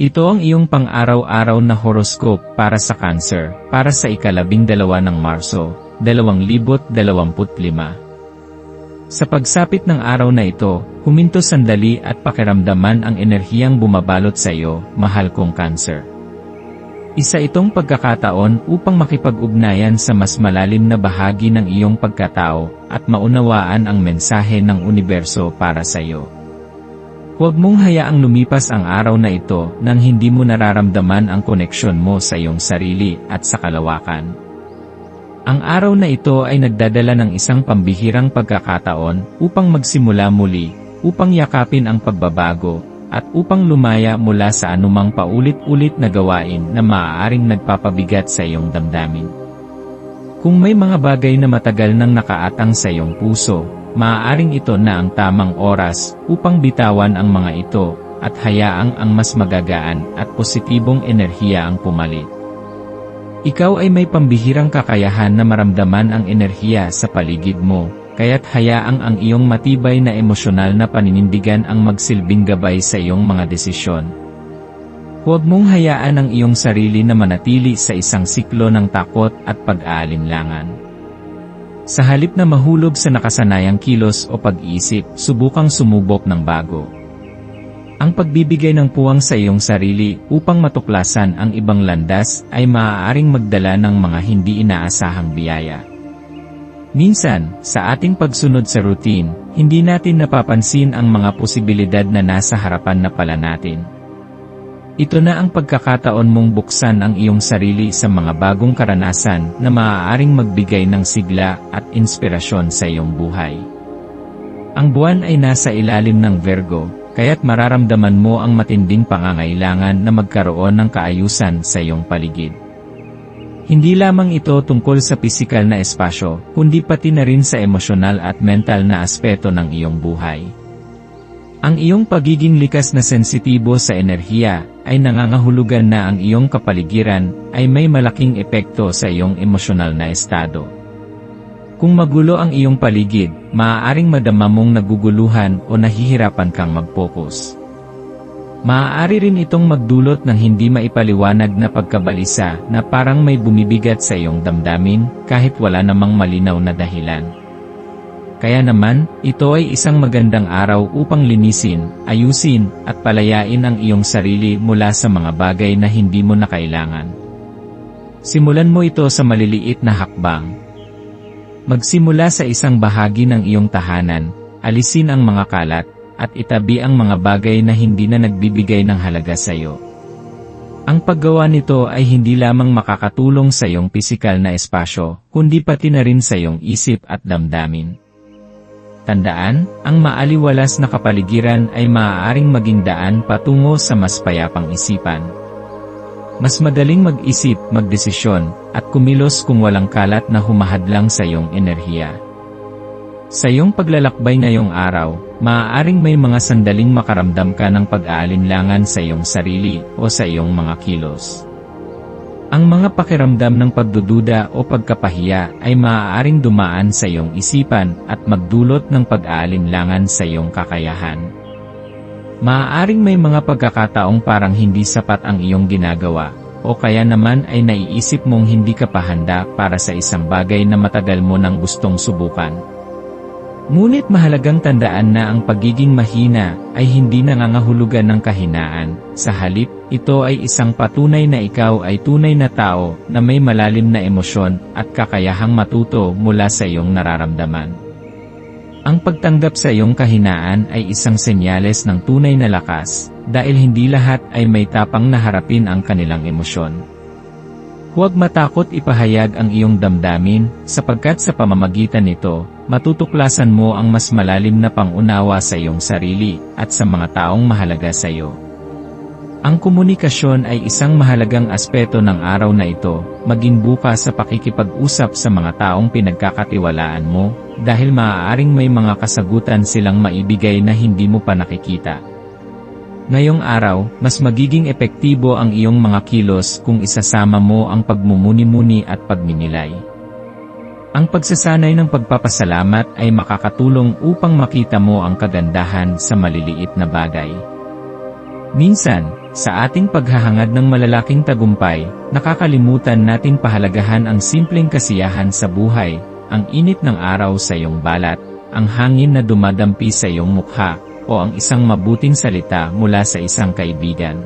Ito ang iyong pang-araw-araw na horoscope para sa Cancer, para sa ikalabing dalawa ng Marso, 2025. Sa pagsapit ng araw na ito, huminto sandali at pakiramdaman ang enerhiyang bumabalot sa iyo, mahal kong Cancer. Isa itong pagkakataon upang makipag-ugnayan sa mas malalim na bahagi ng iyong pagkatao at maunawaan ang mensahe ng universo para sa iyo. Huwag mong hayaang lumipas ang araw na ito nang hindi mo nararamdaman ang koneksyon mo sa iyong sarili at sa kalawakan. Ang araw na ito ay nagdadala ng isang pambihirang pagkakataon upang magsimula muli, upang yakapin ang pagbabago, at upang lumaya mula sa anumang paulit-ulit na gawain na maaaring nagpapabigat sa iyong damdamin. Kung may mga bagay na matagal nang nakaatang sa iyong puso, maaaring ito na ang tamang oras upang bitawan ang mga ito at hayaang ang mas magagaan at positibong enerhiya ang pumalit. Ikaw ay may pambihirang kakayahan na maramdaman ang enerhiya sa paligid mo, kaya't hayaang ang iyong matibay na emosyonal na paninindigan ang magsilbing gabay sa iyong mga desisyon. Huwag mong hayaan ang iyong sarili na manatili sa isang siklo ng takot at pag-aalinlangan. Sa halip na mahulog sa nakasanayang kilos o pag-iisip, subukang sumubok ng bago. Ang pagbibigay ng puwang sa iyong sarili upang matuklasan ang ibang landas ay maaaring magdala ng mga hindi inaasahang biyaya. Minsan, sa ating pagsunod sa routine, hindi natin napapansin ang mga posibilidad na nasa harapan na pala natin. Ito na ang pagkakataon mong buksan ang iyong sarili sa mga bagong karanasan na maaaring magbigay ng sigla at inspirasyon sa iyong buhay. Ang buwan ay nasa ilalim ng Virgo, kaya't mararamdaman mo ang matinding pangangailangan na magkaroon ng kaayusan sa iyong paligid. Hindi lamang ito tungkol sa pisikal na espasyo, kundi pati na rin sa emosyonal at mental na aspeto ng iyong buhay. Ang iyong pagiging likas na sensitibo sa enerhiya ay nangangahulugan na ang iyong kapaligiran ay may malaking epekto sa iyong emosyonal na estado. Kung magulo ang iyong paligid, maaaring madama mong naguguluhan o nahihirapan kang mag-focus. Maaari rin itong magdulot ng hindi maipaliwanag na pagkabalisa na parang may bumibigat sa iyong damdamin kahit wala namang malinaw na dahilan. Kaya naman, ito ay isang magandang araw upang linisin, ayusin, at palayain ang iyong sarili mula sa mga bagay na hindi mo na kailangan. Simulan mo ito sa maliliit na hakbang. Magsimula sa isang bahagi ng iyong tahanan, alisin ang mga kalat, at itabi ang mga bagay na hindi na nagbibigay ng halaga sa iyo. Ang paggawa nito ay hindi lamang makakatulong sa iyong pisikal na espasyo, kundi pati na rin sa iyong isip at damdamin. Tandaan, ang maaliwalas na kapaligiran ay maaaring maging daan patungo sa mas payapang isipan. Mas madaling mag-isip, magdesisyon, at kumilos kung walang kalat na humahadlang sa iyong enerhiya. Sa iyong paglalakbay ngayong araw, maaaring may mga sandaling makaramdam ka ng pag-aalinlangan sa iyong sarili o sa iyong mga kilos. Ang mga pakiramdam ng pagdududa o pagkapahiya ay maaaring dumaan sa iyong isipan at magdulot ng pag-aalinlangan sa iyong kakayahan. Maaaring may mga pagkakataong parang hindi sapat ang iyong ginagawa, o kaya naman ay naiisip mong hindi ka pa handa para sa isang bagay na matagal mo nang gustong subukan. Ngunit mahalagang tandaan na ang pagiging mahina ay hindi nangangahulugan ng kahinaan, sa halip, ito ay isang patunay na ikaw ay tunay na tao na may malalim na emosyon at kakayahang matuto mula sa iyong nararamdaman. Ang pagtanggap sa iyong kahinaan ay isang senyales ng tunay na lakas, dahil hindi lahat ay may tapang na harapin ang kanilang emosyon. Huwag matakot ipahayag ang iyong damdamin, sapagkat sa pamamagitan nito, matutuklasan mo ang mas malalim na pangunawa sa iyong sarili, at sa mga taong mahalaga sa iyo. Ang komunikasyon ay isang mahalagang aspeto ng araw na ito, maging bukas sa pakikipag-usap sa mga taong pinagkakatiwalaan mo, dahil maaaring may mga kasagutan silang maibigay na hindi mo pa nakikita. Ngayong araw, mas magiging epektibo ang iyong mga kilos kung isasama mo ang pagmumuni-muni at pagninilay. Ang pagsasanay ng pagpapasalamat ay makakatulong upang makita mo ang kagandahan sa maliliit na bagay. Minsan, sa ating paghahangad ng malalaking tagumpay, nakakalimutan nating pahalagahan ang simpleng kasiyahan sa buhay, ang init ng araw sa iyong balat, ang hangin na dumadampi sa iyong mukha, o ang isang mabuting salita mula sa isang kaibigan.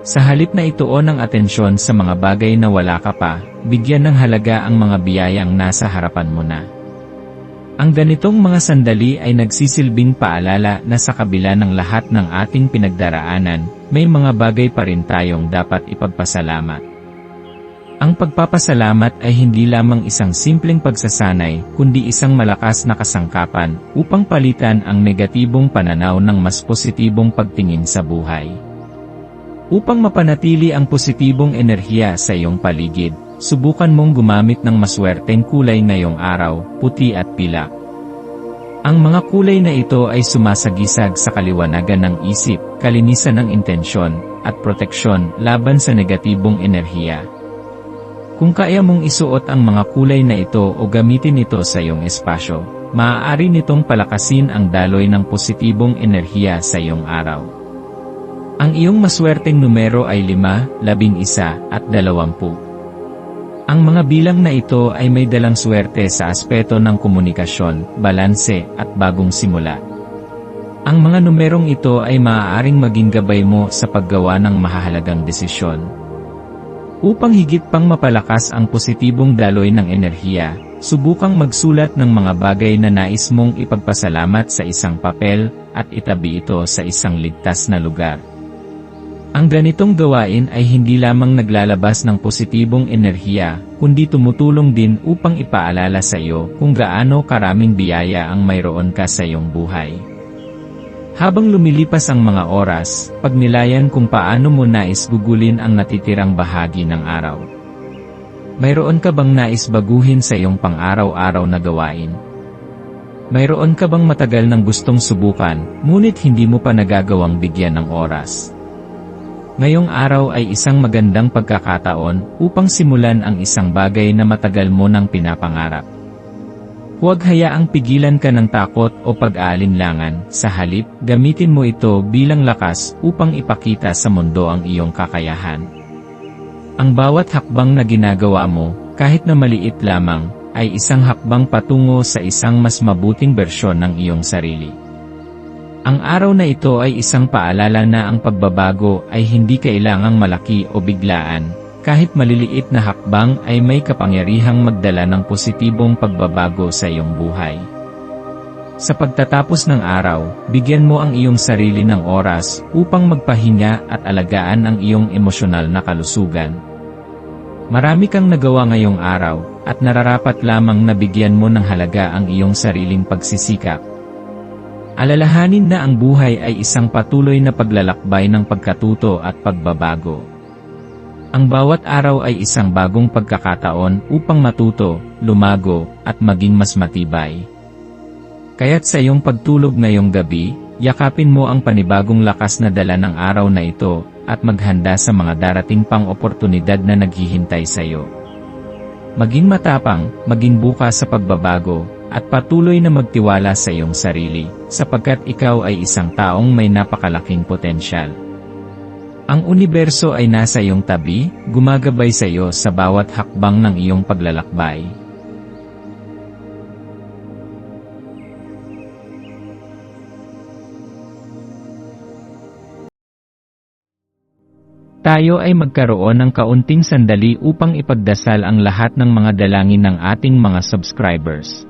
Sa halip na ituon ang atensyon sa mga bagay na wala ka pa, bigyan ng halaga ang mga biyayang nasa harapan mo na. Ang ganitong mga sandali ay nagsisilbing paalala na sa kabila ng lahat ng ating pinagdaraanan, may mga bagay pa rin tayong dapat ipagpasalamat. Ang pagpapasalamat ay hindi lamang isang simpleng pagsasanay, kundi isang malakas na kasangkapan upang palitan ang negatibong pananaw ng mas positibong pagtingin sa buhay. Upang mapanatili ang positibong enerhiya sa iyong paligid, subukan mong gumamit ng maswerteng kulay ngayong araw, puti at pilak. Ang mga kulay na ito ay sumasagisag sa kaliwanagan ng isip, kalinisan ng intensyon, at proteksyon laban sa negatibong enerhiya. Kung kaya mong isuot ang mga kulay na ito o gamitin ito sa iyong espasyo, maaari nitong palakasin ang daloy ng positibong enerhiya sa iyong araw. Ang iyong maswerteng numero ay 5, 11 at 20. Ang mga bilang na ito ay may dalang swerte sa aspeto ng komunikasyon, balanse, at bagong simula. Ang mga numerong ito ay maaaring maging gabay mo sa paggawa ng mahahalagang desisyon. Upang higit pang mapalakas ang positibong daloy ng enerhiya, subukang magsulat ng mga bagay na nais mong ipagpasalamat sa isang papel, at itabi ito sa isang ligtas na lugar. Ang ganitong gawain ay hindi lamang naglalabas ng positibong enerhiya, kundi tumutulong din upang ipaalala sa iyo kung gaano karaming biyaya ang mayroon ka sa iyong buhay. Habang lumilipas ang mga oras, pagnilayan kung paano mo nais gugulin ang natitirang bahagi ng araw. Mayroon ka bang nais baguhin sa iyong pang-araw-araw na gawain? Mayroon ka bang matagal nang gustong subukan, ngunit hindi mo pa nagagawang bigyan ng oras? Ngayong araw ay isang magandang pagkakataon upang simulan ang isang bagay na matagal mo nang pinapangarap. Huwag hayaang pigilan ka ng takot o pag-aalinlangan, sa halip, gamitin mo ito bilang lakas upang ipakita sa mundo ang iyong kakayahan. Ang bawat hakbang na ginagawa mo, kahit na maliit lamang, ay isang hakbang patungo sa isang mas mabuting bersyon ng iyong sarili. Ang araw na ito ay isang paalala na ang pagbabago ay hindi kailangang malaki o biglaan, kahit maliliit na hakbang ay may kapangyarihang magdala ng positibong pagbabago sa iyong buhay. Sa pagtatapos ng araw, bigyan mo ang iyong sarili ng oras upang magpahinga at alagaan ang iyong emosyonal na kalusugan. Marami kang nagawa ngayong araw, at nararapat lamang na bigyan mo ng halaga ang iyong sariling pagsisikap. Alalahanin na ang buhay ay isang patuloy na paglalakbay ng pagkatuto at pagbabago. Ang bawat araw ay isang bagong pagkakataon upang matuto, lumago, at maging mas matibay. Kaya't sa iyong pagtulog ngayong gabi, yakapin mo ang panibagong lakas na dala ng araw na ito, at maghanda sa mga darating pang oportunidad na naghihintay sa iyo. Maging matapang, maging bukas sa pagbabago, at patuloy na magtiwala sa iyong sarili, sapagkat ikaw ay isang taong may napakalaking potensyal. Ang universo ay nasa iyong tabi, gumagabay sa iyo sa bawat hakbang ng iyong paglalakbay. Tayo ay magkaroon ng kaunting sandali upang ipagdasal ang lahat ng mga dalangin ng ating mga subscribers